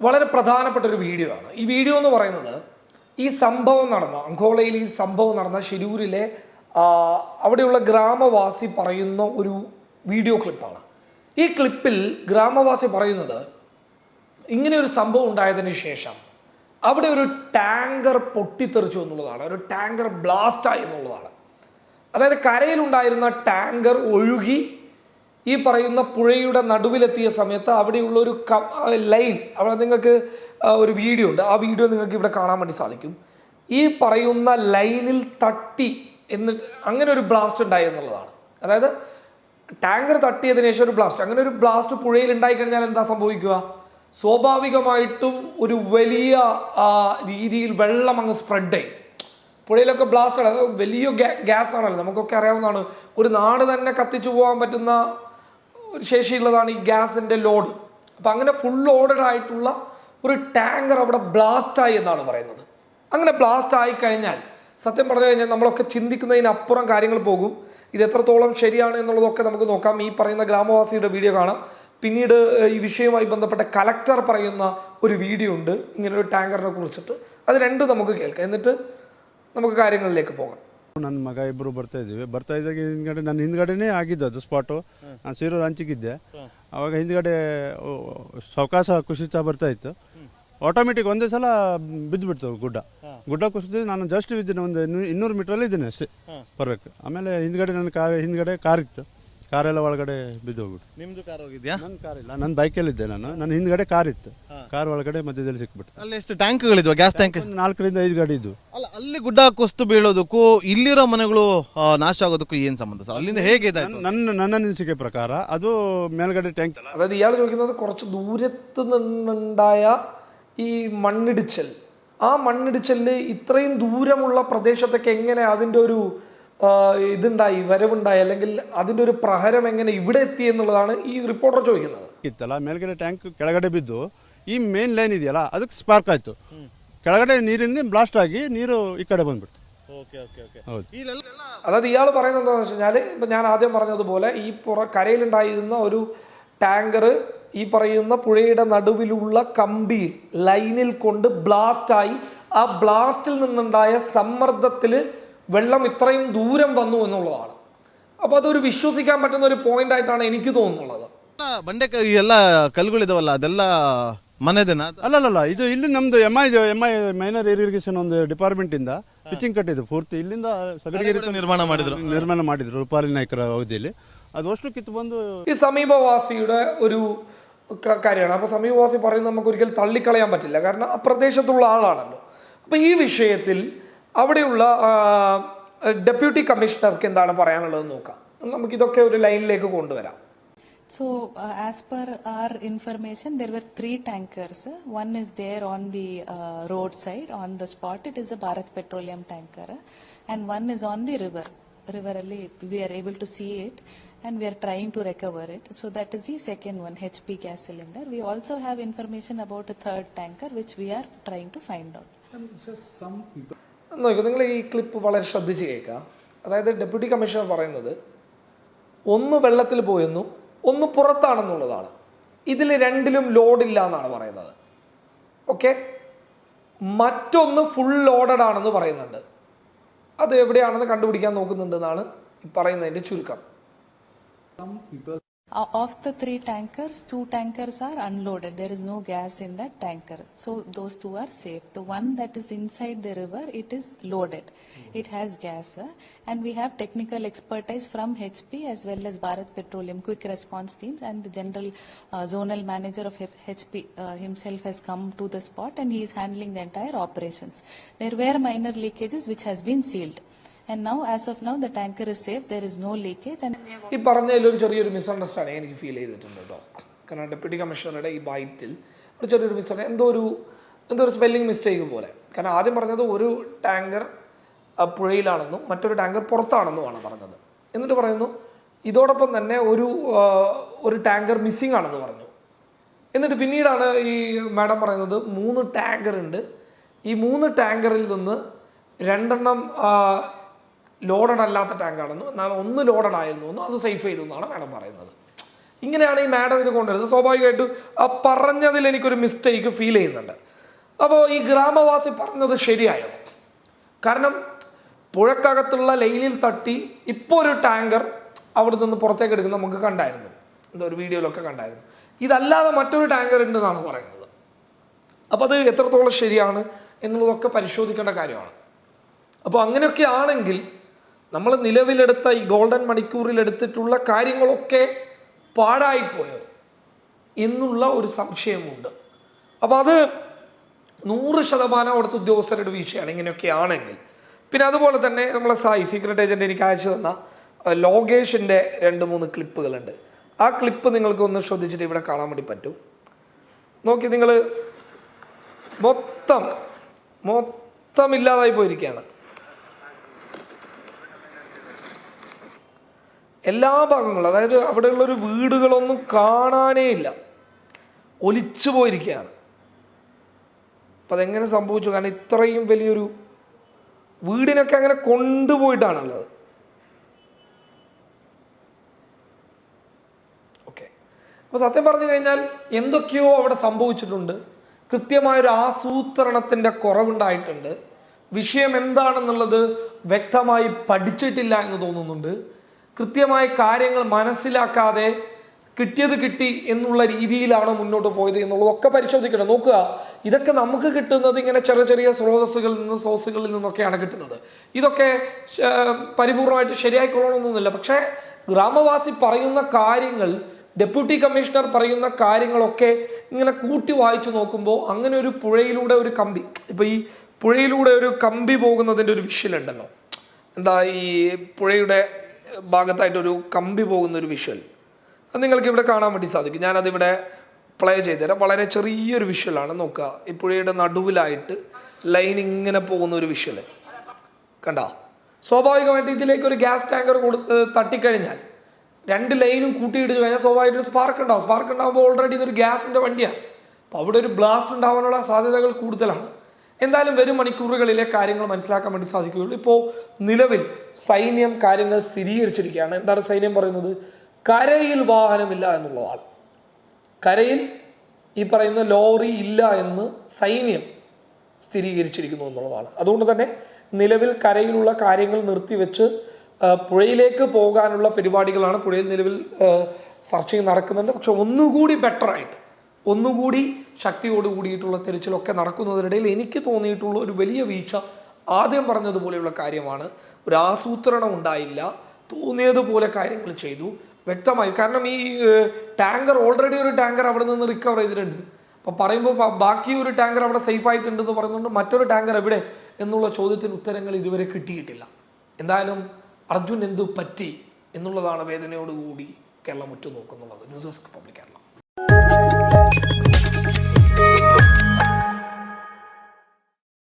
വളരെ പ്രധാനപ്പെട്ട ഒരു വീഡിയോ ആണ്. ഈ വീഡിയോ എന്ന് പറയുന്നത് ഈ സംഭവം നടന്ന അങ്കോളയിൽ ഈ സംഭവം നടന്ന ഷിരൂരിലെ അവിടെയുള്ള ഗ്രാമവാസി പറയുന്ന ഒരു വീഡിയോ ക്ലിപ്പാണ് ഈ ക്ലിപ്പിൽ ഗ്രാമവാസി പറയുന്നത് ഇങ്ങനെ ഒരു സംഭവം ഉണ്ടായതിന് ശേഷം അവിടെ ഒരു ടാങ്കർ പൊട്ടിത്തെറിച്ചു എന്നുള്ളതാണ് ഒരു ടാങ്കർ ബ്ലാസ്റ്റായി എന്നുള്ളതാണ്. അതായത് കരയിലുണ്ടായിരുന്ന ടാങ്കർ ഒഴുകി ഈ പറയുന്ന പുഴയുടെ നടുവിലെത്തിയ സമയത്ത് അവിടെയുള്ള ഒരു ലൈൻ അവിടെ നിങ്ങൾക്ക് ഒരു വീഡിയോ ഉണ്ട്. ആ വീഡിയോ നിങ്ങൾക്ക് ഇവിടെ കാണാൻ വേണ്ടി സാധിക്കും. ഈ പറയുന്ന ലൈനിൽ തട്ടി എന്ന് അങ്ങനെ ഒരു ബ്ലാസ്റ്റ് ഉണ്ടായി എന്നുള്ളതാണ്. അതായത് ടാങ്കർ തട്ടിയതിനു ശേഷം ഒരു ബ്ലാസ്റ്റ് അങ്ങനെ ഒരു ബ്ലാസ്റ്റ് പുഴയിൽ ഉണ്ടായി കഴിഞ്ഞാൽ എന്താ സംഭവിക്കുക? സ്വാഭാവികമായിട്ടും ഒരു വലിയ രീതിയിൽ വെള്ളം അങ്ങ് സ്പ്രെഡ് ചെയ്യും പുഴയിലൊക്കെ ബ്ലാസ്റ്റ് വലിയ ഗ്യാസ് ആണല്ലോ. നമുക്കൊക്കെ അറിയാവുന്നതാണ്. ഒരു നാട് തന്നെ കത്തിച്ചു പോകാൻ പറ്റുന്ന ഒരു ശേഷിയുള്ളതാണ് ഈ ഗ്യാസിന്റെ ലോഡ്. അപ്പം അങ്ങനെ ഫുൾ ലോഡഡ് ആയിട്ടുള്ള ഒരു ടാങ്കർ അവിടെ ബ്ലാസ്റ്റായി എന്നാണ് പറയുന്നത്. അങ്ങനെ ബ്ലാസ്റ്റ് ആയി കഴിഞ്ഞാൽ സത്യം പറഞ്ഞു കഴിഞ്ഞാൽ നമ്മളൊക്കെ ചിന്തിക്കുന്നതിനപ്പുറം കാര്യങ്ങൾ പോകും. ഇത് എത്രത്തോളം ശരിയാണ് എന്നുള്ളതൊക്കെ നമുക്ക് നോക്കാം. ഈ പറയുന്ന ഗ്രാമവാസിയുടെ വീഡിയോ കാണാം. പിന്നീട് ഈ വിഷയവുമായി ബന്ധപ്പെട്ട കലക്ടർ പറയുന്ന ഒരു വീഡിയോ ഉണ്ട്. ഇങ്ങനൊരു ടാങ്കറിനെ കുറിച്ചിട്ട്. അത് രണ്ട് നമുക്ക് കേൾക്കാം. എന്നിട്ട് നമുക്ക് കാര്യങ്ങളിലേക്ക് പോകാം. ನನ್ನ ಮಗ ಇಬ್ಬರು ಬರ್ತಾ ಇದ್ದೀವಿ. ಬರ್ತಾ ಇದ್ದಾಗ ಹಿಂದ್ಗಡೆ ನನ್ನ ಹಿಂದ್ಗಡೆನೇ ಅದು ಸ್ಪಾಟು ನಾನು ಸೀರೋ ಹಂಚಿಗಿದ್ದೆ ಅವಾಗ ಹಿಂದ್ಗಡೆ ಸಾವಕಾಶ ಕುಸಿತ ಬರ್ತಾ ಇತ್ತು. ಆಟೋಮೆಟಿಕ್ ಒಂದೇ ಸಲ ಬಿದ್ದುಬಿಡ್ತು ಗುಡ್ಡ. ಗುಡ್ಡ ಕುಸಿದ್ರೆ ನಾನು ಜಸ್ಟ್ ಇದ್ದೀನಿ ಒಂದು ಇನ್ನೂ- ಇನ್ನೂರು ಮೀಟ್ರಲ್ಲಿ ಇದ್ದೀನಿ ಅಷ್ಟೇ. ಬರ್ಬೇಕು. ಆಮೇಲೆ ಹಿಂದ್ಗಡೆ ನನ್ನ ಕಾರ್ ಹಿಂದ್ಗಡೆ ಕಾರ್ ಇತ್ತು. ಕಾರೆಲ್ಲ ಒಳಗಡೆ ಬಿದ್ದು ಹೋಗ್ಬಿಟ್ಟು ನಿಮ್ದು ಕಾರ್ ಹೋಗಿದ್ಯಾ ನನ್ನ ಕಾರ್ ಇಲ್ಲ ನನ್ನ ಬೈಕಲ್ಲಿದ್ದೆ ನಾನು ನನ್ನ ಹಿಂದ್ಗಡೆ ಕಾರ್ ಇತ್ತು ಕಾರ್ ಒಳಗಡೆ ಮಧ್ಯದಲ್ಲಿ ಸಿಕ್ಬಿಟ್ಟು ಅಲ್ಲಿ ಎಷ್ಟು ಟ್ಯಾಂಕ್ಗಳಿದ್ವ ಗ್ಯಾಸ್ ಟ್ಯಾಂಕ್ ಒಂದು ನಾಲ್ಕರಿಂದ ಐದು ಗಾಡಿ ಇದ್ವು ಅಲ್ಲ ಅಲ್ಲಿ ಗುಡ್ಡ ಕುಸ್ತು ಬೀಳೋದಕ್ಕೂ ಇಲ್ಲಿರೋ ಮನೆಗಳು ಆ, ನಾಶ ಆಗೋದಕ್ಕೂ ಏನ್ ಸಂಬಂಧ ಸರ್ ಅಲ್ಲಿಂದ ಹೇಗೆ ಇದಾಯ್ತು ನನ್ನ ನನ್ನ ಅನಿಸಿಕೆ ಪ್ರಕಾರ ಅದು ಮೇಲ್ಗಡೆ ಟ್ಯಾಂಕ್ അതായത് ഇയാൾ ചോദിക്കുന്നത് കുറച്ച് ദൂരത്ത് നിന്നുണ്ടായ ഈ മണ്ണിടിച്ചൽ ആ മണ്ണിടിച്ചലിൽ ഇത്രയും ദൂരമുള്ള പ്രദേശത്തൊക്കെ എങ്ങനെ അതിൻ്റെ ഒരു ആ, ഇതുണ്ടായി വരവുണ്ടായി അല്ലെങ്കിൽ അതിൻ്റെ ഒരു പ്രഹരം എങ്ങനെ ഇവിടെ എത്തി എന്നുള്ളതാണ് ഈ റിപ്പോർട്ടർ ചോദിക്കുന്നത് ಇತ್ತಲ್ಲ ಮೇಲ್ಗಡೆ ಟ್ಯಾಂಕ್ ಕೆಳಗಡೆ ಬಿದ್ದು ಈ ಮೇನ್ ಲೈನ್ ಇದೆಯಲ್ಲ ಅದಕ್ಕೆ ಸ್ಪಾರ್ಕ್ ಆಯ್ತು ಕೆಳಗಡೆ ನೀರಿಂದ ಬ್ಲಾಸ್ಟ್ ಆಗಿ ನೀರು ಈ ಕಡೆ ಬಂದ್ಬಿಡ್ತು ಹೌದು അതായത് ഇയാൾ പറയുന്നത് എന്താണെന്ന് വെച്ച് കഴിഞ്ഞാൽ ഇപ്പം ഞാൻ ആദ്യം പറഞ്ഞതുപോലെ ഈ പുറ കരയിലുണ്ടായിരുന്ന ഒരു ടാങ്കർ ഈ പറയുന്ന പുഴയുടെ നടുവിലുള്ള കമ്പിയിൽ ലൈനിൽ കൊണ്ട് ബ്ലാസ്റ്റായി ആ ബ്ലാസ്റ്റിൽ നിന്നുണ്ടായ സമ്മർദ്ദത്തിൽ വെള്ളം ഇത്രയും ദൂരം വന്നു എന്നുള്ളതാണ്. അപ്പോൾ അതൊരു വിശ്വസിക്കാൻ പറ്റുന്ന ഒരു പോയിന്റ് ആയിട്ടാണ് എനിക്ക് തോന്നുന്നുള്ളത് ಬಂಡೆಕಾಯಿ ಎಲ್ಲ ಕಲ್ಗಳಿದಾವಲ್ಲ ಅದೆಲ್ಲ ಮನೆದೇನ ಅಲ್ಲಲ್ಲ ಇದು ಇಲ್ಲಿ ನಮ್ದು M I M I minor irrigation ಒಂದು ಡಿಪಾರ್ಟ್ಮೆಂಟ್ ಇಂದ ಪಿಚಿಂಗ್ ಕಟ್ಟಿದ್ದು. ಪೂರ್ತಿ ಇಲ್ಲಿಂದ ನಿರ್ಮಾಣ ಮಾಡಿದ್ರು. ನಿರ್ಮಾಣ ಮಾಡಿದ್ರು ರೂಪಾಲಿ ನಾಯ್ಕರ ಅವಧಿಯಲ್ಲಿ. ಅದು ಅಷ್ಟು ಕಿತ್ತು ಬಂದು ഈ സമീപവാസിയുടെ ഒരു ക- കാര്യമാണ്. അപ്പോൾ സമീപവാസി പറയുന്നത് നമുക്ക് ഒരിക്കലും തള്ളിക്കളയാൻ പറ്റില്ല. കാരണം ആ പ്രദേശത്തുള്ള ആളാണല്ലോ. അപ്പോൾ ഈ വിഷയത്തിൽ അവിടെയുള്ള ഡെപ്യൂട്ടി കമ്മീഷണർക്ക് എന്താണ് പറയാനുള്ളത് നോക്കാം നമുക്ക് ഇതൊക്കെ ഒരു ലൈനിലേക്ക് കൊണ്ടുവരാം So, uh, as per our information, there were three tankers. One is there on the uh, roadside, on the spot. It is a Bharat Petroleum tanker, and one is on the river. River alley, we are able to see it, and we are trying to recover it. So that is the second one, HP gas cylinder. We also have information about a third tanker, which we are trying to find out. Um, so some people. നോക്കൂ നിങ്ങൾ ഈ clip വളരെ ശ്രദ്ധിച്ച് കേൾക്കുക. അതായത് deputy commissioner പറയുന്നത് ഒന്ന് വെള്ളത്തിൽ പോയെന്നും ഒന്ന് പുറത്താണെന്നുള്ളതാണ്. ഇതിൽ രണ്ടിലും ലോഡില്ല എന്നാണ് പറയുന്നത്. ഓക്കെ മറ്റൊന്ന് ഫുൾ ലോഡഡ് ആണെന്ന് പറയുന്നുണ്ട്. അത് എവിടെയാണെന്ന് കണ്ടുപിടിക്കാൻ നോക്കുന്നുണ്ടെന്നാണ് പറയുന്നതിന്റെ ചുരുക്കം. Of the three tankers, two tankers are unloaded. There is no gas in that tanker. So those two are safe. The one that is inside the river, it is loaded. It has gas. uh, And we have technical expertise from HP as well as Bharat Petroleum Quick Response Teams and the general uh, zonal manager of HP uh, himself has come to the spot and he is handling the entire operations. There were minor leakages which has been sealed. ഈ പറഞ്ഞതിൽ ഒരു ചെറിയൊരു misunderstanding എനിക്ക് feel ചെയ്തിട്ടുണ്ട് കേട്ടോ കാരണം deputy കമ്മീഷണറുടെ ഈ ബൈറ്റിൽ ഒരു ചെറിയൊരു മിസ് എന്തോ ഒരു എന്തോ ഒരു സ്പെല്ലിംഗ് മിസ്റ്റേക്ക് പോലെ. കാരണം ആദ്യം പറഞ്ഞത് ഒരു ടാങ്കർ പുഴയിലാണെന്നും മറ്റൊരു ടാങ്കർ പുറത്താണെന്നുമാണ് പറഞ്ഞത്. എന്നിട്ട് പറയുന്നു ഇതോടൊപ്പം തന്നെ ഒരു ഒരു ടാങ്കർ മിസ്സിംഗ് ആണെന്ന് പറഞ്ഞു. എന്നിട്ട് പിന്നീടാണ് ഈ മാഡം പറയുന്നത് മൂന്ന് ടാങ്കർ ഉണ്ട്. ഈ മൂന്ന് ടാങ്കറിൽ നിന്ന് രണ്ടെണ്ണം ലോഡഡ് അല്ലാത്ത ടാങ്കാണെന്നും എന്നാൽ ഒന്ന് ലോഡഡ് ആയിരുന്നു എന്നും അത് സേഫ് ചെയ്തു എന്നാണ് മാഡം പറയുന്നത്. ഇങ്ങനെയാണ് ഈ മാഡം ഇത് കൊണ്ടുവരുന്നത്. സ്വാഭാവികമായിട്ടും ആ പറഞ്ഞതിൽ എനിക്കൊരു മിസ്റ്റേക്ക് ഫീൽ ചെയ്യുന്നുണ്ട്. അപ്പോൾ ഈ ഗ്രാമവാസി പറഞ്ഞത് ശരിയായോ? കാരണം പുഴക്കകത്തുള്ള ലൈനിൽ തട്ടി ഇപ്പോൾ ഒരു ടാങ്കർ അവിടെ നിന്ന് പുറത്തേക്ക് എടുക്കുന്നത് നമുക്ക് കണ്ടായിരുന്നു. എന്തോ ഒരു വീഡിയോയിലൊക്കെ കണ്ടായിരുന്നു. ഇതല്ലാതെ മറ്റൊരു ടാങ്കർ ഉണ്ടെന്നാണ് പറയുന്നത്. അപ്പോൾ അത് എത്രത്തോളം ശരിയാണ് എന്നുള്ളതൊക്കെ പരിശോധിക്കേണ്ട കാര്യമാണ്. അപ്പോൾ അങ്ങനെയൊക്കെ ആണെങ്കിൽ നമ്മൾ നിലവിലെടുത്ത ഈ ഗോൾഡൻ മണിക്കൂറിൽ എടുത്തിട്ടുള്ള കാര്യങ്ങളൊക്കെ പാഴായിപ്പോയോ എന്നുള്ള ഒരു സംശയമുണ്ട്. അപ്പോൾ അത് നൂറ് ശതമാനം അവിടുത്തെ ഉദ്യോഗസ്ഥരുടെ വീഴ്ചയാണ് ഇങ്ങനെയൊക്കെ ആണെങ്കിൽ. പിന്നെ അതുപോലെ തന്നെ നമ്മളെ സായി സീക്രട്ട് ഏജന്റ് എനിക്ക് അയച്ചു തന്ന ലോകേഷിന്റെ രണ്ട് മൂന്ന് ക്ലിപ്പുകളുണ്ട്. ആ ക്ലിപ്പ് നിങ്ങൾക്ക് ഒന്ന് ശ്രദ്ധിച്ചിട്ട് ഇവിടെ കാണാൻ വേണ്ടി പറ്റും. നോക്കി നിങ്ങൾ മൊത്തം മൊത്തം ഇല്ലാതായി പോയിരിക്കുകയാണ്. എല്ലാ ഭാഗങ്ങളും അതായത് അവിടെയുള്ളൊരു വീടുകളൊന്നും കാണാനേ ഇല്ല. ഒലിച്ചു പോയിരിക്കുകയാണ്. അപ്പം അതെങ്ങനെ സംഭവിച്ചു? കാരണം ഇത്രയും വലിയൊരു വീടിനൊക്കെ അങ്ങനെ കൊണ്ടുപോയിട്ടാണുള്ളത്. ഓക്കെ. അപ്പോൾ സത്യം പറഞ്ഞു കഴിഞ്ഞാൽ എന്തൊക്കെയോ അവിടെ സംഭവിച്ചിട്ടുണ്ട്. കൃത്യമായൊരു ആസൂത്രണത്തിന്റെ കുറവുണ്ടായിട്ടുണ്ട്. വിഷയം എന്താണെന്നുള്ളത് വ്യക്തമായി പഠിച്ചിട്ടില്ല എന്ന് തോന്നുന്നുണ്ട്. കൃത്യമായി കാര്യങ്ങൾ മനസ്സിലാക്കാതെ കിട്ടിയത് കിട്ടി എന്നുള്ള രീതിയിലാണ് മുന്നോട്ട് പോയത് എന്നുള്ളതൊക്കെ പരിശോധിക്കണം. നോക്കുക ഇതൊക്കെ നമുക്ക് കിട്ടുന്നത് ഇങ്ങനെ ചെറിയ ചെറിയ സ്രോതസ്സുകളിൽ നിന്ന് സോഴ്സുകളിൽ നിന്നൊക്കെയാണ് കിട്ടുന്നത്. ഇതൊക്കെ പരിപൂർണമായിട്ട് ശരിയായിക്കൊള്ളണമെന്നൊന്നുമില്ല. പക്ഷേ ഗ്രാമവാസി പറയുന്ന കാര്യങ്ങൾ ഡെപ്യൂട്ടി കമ്മീഷണർ പറയുന്ന കാര്യങ്ങളൊക്കെ ഇങ്ങനെ കൂട്ടി വായിച്ചു നോക്കുമ്പോൾ അങ്ങനെ ഒരു പുഴയിലൂടെ ഒരു കമ്പി ഇപ്പോൾ ഈ പുഴയിലൂടെ ഒരു കമ്പി പോകുന്നതിന്റെ ഒരു വിഷ്വൽ ഉണ്ടല്ലോ. എന്താ ഈ പുഴയുടെ ഭാഗത്തായിട്ടൊരു കമ്പി പോകുന്ന ഒരു വിഷ്വൽ അത് നിങ്ങൾക്ക് ഇവിടെ കാണാൻ വേണ്ടി സാധിക്കും. ഞാനതിവിടെ പ്ലേ ചെയ്തുതരാം. വളരെ ചെറിയൊരു വിഷ്വലാണ് നോക്കുക. ഈ നടുവിലായിട്ട് ലൈൻ ഇങ്ങനെ പോകുന്ന ഒരു വിഷ്വൽ കണ്ട? സ്വാഭാവികമായിട്ട് ഇതിലേക്ക് ഒരു ഗ്യാസ് ടാങ്കർ കൊടുത്ത് തട്ടിക്കഴിഞ്ഞാൽ രണ്ട് ലൈനും കൂട്ടിയിടിച്ച് കഴിഞ്ഞാൽ സ്വാഭാവികമായിട്ട് സ്പാർക്ക് ഉണ്ടാവും. സ്പാർക്ക് ഉണ്ടാകുമ്പോൾ ഓൾറെഡി ഇതൊരു ഗ്യാസിന്റെ വണ്ടിയാണ്. അപ്പോൾ അവിടെ ഒരു ബ്ലാസ്റ്റ് ഉണ്ടാവാനുള്ള സാധ്യതകൾ കൂടുതലാണ്. എന്തായാലും വരും മണിക്കൂറുകളിലെ കാര്യങ്ങൾ മനസ്സിലാക്കാൻ വേണ്ടി സാധിക്കുകയുള്ളൂ. ഇപ്പോൾ നിലവിൽ സൈന്യം കാര്യങ്ങൾ സ്ഥിരീകരിച്ചിരിക്കുകയാണ്. എന്താണ് സൈന്യം പറയുന്നത്? കരയിൽ വാഹനമില്ല എന്നുള്ളതാണ്. കരയിൽ ഈ പറയുന്ന ലോറി ഇല്ല എന്ന് സൈന്യം സ്ഥിരീകരിച്ചിരിക്കുന്നു എന്നുള്ളതാണ്. അതുകൊണ്ട് തന്നെ നിലവിൽ കരയിലുള്ള കാര്യങ്ങൾ നിർത്തിവെച്ച് പുഴയിലേക്ക് പോകാനുള്ള പരിപാടികളാണ് പുഴയിൽ നിലവിൽ സർച്ചിങ് നടക്കുന്നുണ്ട്. പക്ഷെ ഒന്നുകൂടി ബെറ്ററായിട്ട് ഒന്നുകൂടി ശക്തിയോട് കൂടിയിട്ടുള്ള തിരച്ചിലൊക്കെ നടക്കുന്നതിനിടയിൽ എനിക്ക് തോന്നിയിട്ടുള്ള ഒരു വലിയ വീഴ്ച ആദ്യം പറഞ്ഞതുപോലെയുള്ള കാര്യമാണ്. ഒരു ആസൂത്രണം ഉണ്ടായില്ല. തോന്നിയതുപോലെ കാര്യങ്ങൾ ചെയ്തു. വ്യക്തമായി. കാരണം ഈ ടാങ്കർ ഓൾറെഡി ഒരു ടാങ്കർ അവിടെ നിന്ന് റിക്കവർ ചെയ്തിട്ടുണ്ട്. അപ്പോൾ പറയുമ്പോൾ ബാക്കി ഒരു ടാങ്കർ അവിടെ സേഫ് ആയിട്ടുണ്ടെന്ന് പറയുന്നുണ്ട്. മറ്റൊരു ടാങ്കർ എവിടെ എന്നുള്ള ചോദ്യത്തിന് ഉത്തരങ്ങൾ ഇതുവരെ കിട്ടിയിട്ടില്ല. എന്തായാലും അർജുൻ എന്തു പറ്റി എന്നുള്ളതാണ് വേദനയോടുകൂടി Keralam ഉറ്റുനോക്കുന്നുള്ളത്. News desk public Kerala.